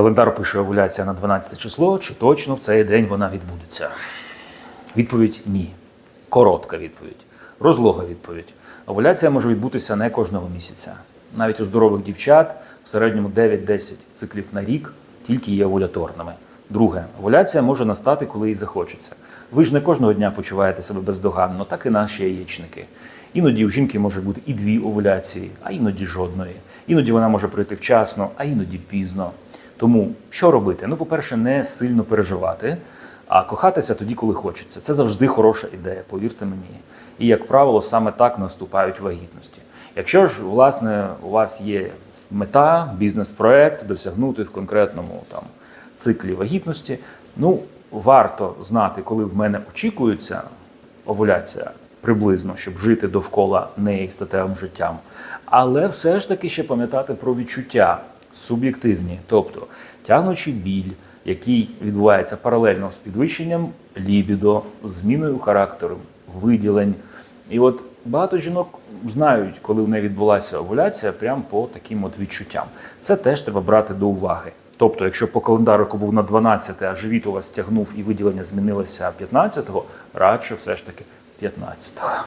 Календар пише овуляція на 12 число, чи точно в цей день вона відбудеться? Відповідь ні. Коротка відповідь. Розлога відповідь. Овуляція може відбутися не кожного місяця. Навіть у здорових дівчат в середньому 9-10 циклів на рік тільки є овуляторними. Друге, овуляція може настати, коли їй захочеться. Ви ж не кожного дня почуваєте себе бездоганно, так і наші яєчники. Іноді у жінки може бути і дві овуляції, а іноді жодної. Іноді вона може прийти вчасно, а іноді пізно. Тому що робити? Ну, по-перше, не сильно переживати, а кохатися тоді, коли хочеться. Це завжди хороша ідея, повірте мені. І, як правило, саме так наступають вагітності. Якщо ж, власне, у вас є мета, бізнес-проект досягнути в конкретному там циклі вагітності, ну варто знати, коли в мене очікується овуляція приблизно, щоб жити довкола неї статевим життям. Але все ж таки ще пам'ятати про відчуття суб'єктивні, тобто тягнучий біль, який відбувається паралельно з підвищенням лібідо, зміною характеру, виділень. І от багато жінок знають, коли в неї відбулася овуляція, прямо по таким от відчуттям. Це теж треба брати до уваги. Тобто, якщо по календарику був на 12, а живіт у вас тягнув і виділення змінилося 15-го, радше все ж таки 15-го.